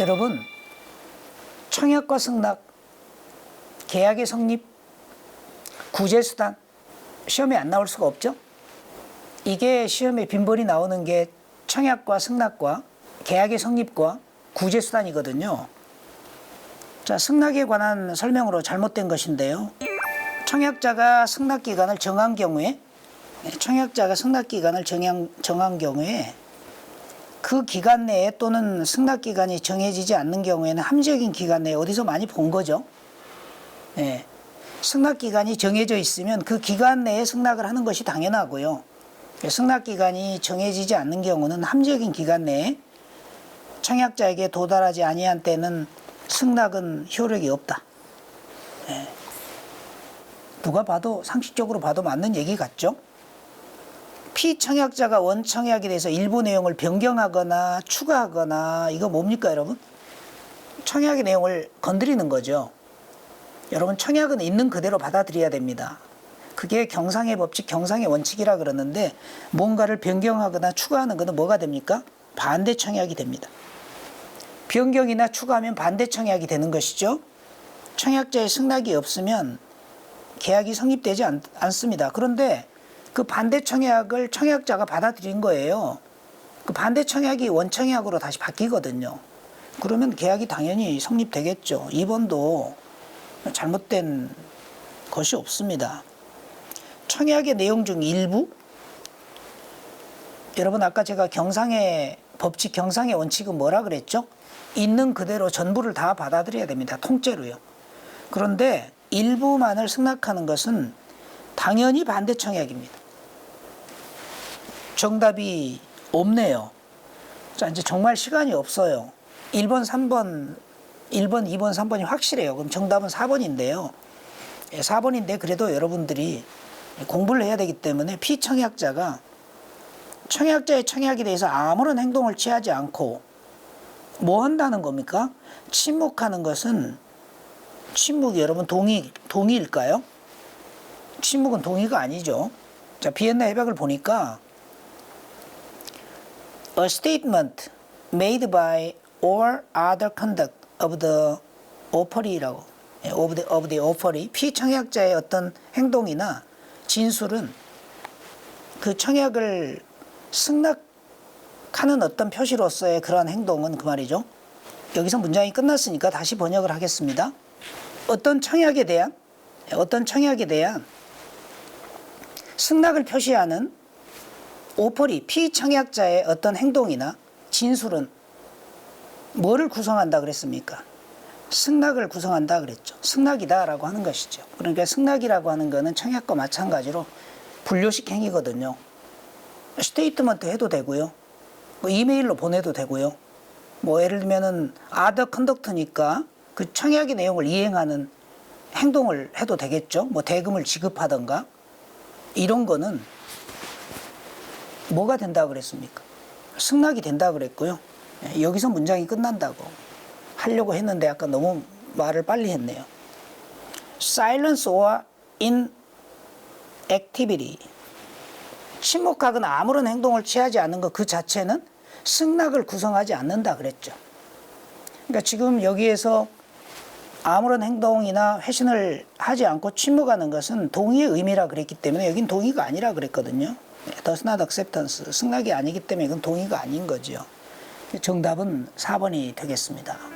여러분 청약과 승낙, 계약의 성립, 구제수단 시험에 안 나올 수가 없죠. 이게 시험에 빈번히 나오는 게 청약과 승낙과 계약의 성립과 구제수단이거든요. 자, 승낙에 관한 설명으로 잘못된 것인데요. 청약자가 승낙 기간을 정한 경우에 네, 청약자가 승낙 기간을 정한 경우에 그 기간 내에 또는 승낙 기간이 정해지지 않는 경우에는 함정인 기간 내에 어디서 많이 본 거죠. 예. 승낙 기간이 정해져 있으면 그 기간 내에 승낙을 하는 것이 당연하고요. 승낙 기간이 정해지지 않는 경우는 함정인 기간 내에 청약자에게 도달하지 아니한 때는 승낙은 효력이 없다. 예. 누가 봐도 상식적으로 봐도 맞는 얘기 같죠? 피청약자가 원청약에 대해서 일부 내용을 변경하거나 추가하거나 이거 뭡니까 여러분? 청약의 내용을 건드리는 거죠. 여러분 청약은 있는 그대로 받아들여야 됩니다. 그게 경상의 법칙, 경상의 원칙이라 그러는데 뭔가를 변경하거나 추가하는 것은 뭐가 됩니까? 반대 청약이 됩니다. 변경이나 추가하면 반대 청약이 되는 것이죠. 청약자의 승낙이 없으면 계약이 성립되지 않, 않습니다. 그런데 그 반대 청약을 청약자가 받아들인 거예요. 그 반대 청약이 원청약으로 다시 바뀌거든요. 그러면 계약이 당연히 성립되겠죠. 2번도 잘못된 것이 없습니다. 청약의 내용 중 일부 여러분 아까 제가 경상의 법칙 경상의 원칙은 뭐라 그랬죠? 있는 그대로 전부를 다 받아들여야 됩니다. 통째로요. 그런데 일부만을 승낙하는 것은 당연히 반대 청약입니다. 정답이 없네요. 자, 이제 정말 시간이 없어요. 1번, 3번, 1번, 2번, 3번이 확실해요. 그럼 정답은 4번인데요. 4번인데 그래도 여러분들이 공부를 해야 되기 때문에 피청약자가 청약자의 청약에 대해서 아무런 행동을 취하지 않고 뭐 한다는 겁니까? 침묵하는 것은 침묵이 여러분 동의 동의일까요? 침묵은 동의가 아니죠. 자, 비엔나 협약을 보니까 a statement made by or other conduct of the offeree라고 예, of the, of the offeree 피청약자의 어떤 행동이나 진술은 그 청약을 승낙하는 어떤 표시로서의 그러한 행동은 그 말이죠. 여기서 문장이 끝났으니까 다시 번역을 하겠습니다. 어떤 청약에 대한 어떤 청약에 대한 승낙을 표시하는 오퍼리 피청약자의 어떤 행동이나 진술은 뭐를 구성한다 그랬습니까? 승낙을 구성한다 그랬죠. 승낙이다라고 하는 것이죠. 그러니까 승낙이라고 하는 것은 청약과 마찬가지로 분류식 행위거든요. 스테이트먼트 해도 되고요. 뭐 이메일로 보내도 되고요. 뭐 예를 들면은 아더 컨덕트니까 그 청약의 내용을 이행하는 행동을 해도 되겠죠. 뭐 대금을 지급하던가 이런 거는 뭐가 된다 그랬습니까? 승낙이 된다 그랬고요. 예, 여기서 문장이 끝난다고 하려고 했는데 아까 너무 말을 빨리 했네요. silence or inactivity. 침묵하거나 아무런 행동을 취하지 않는 것 그 자체는 승낙을 구성하지 않는다 그랬죠. 그러니까 지금 여기에서 아무런 행동이나 회신을 하지 않고 침묵하는 것은 동의의 의미라 그랬기 때문에 여긴 동의가 아니라 그랬거든요. Does not acceptance 승낙이 아니기 때문에 이건 동의가 아닌 거죠. 정답은 4번이 되겠습니다.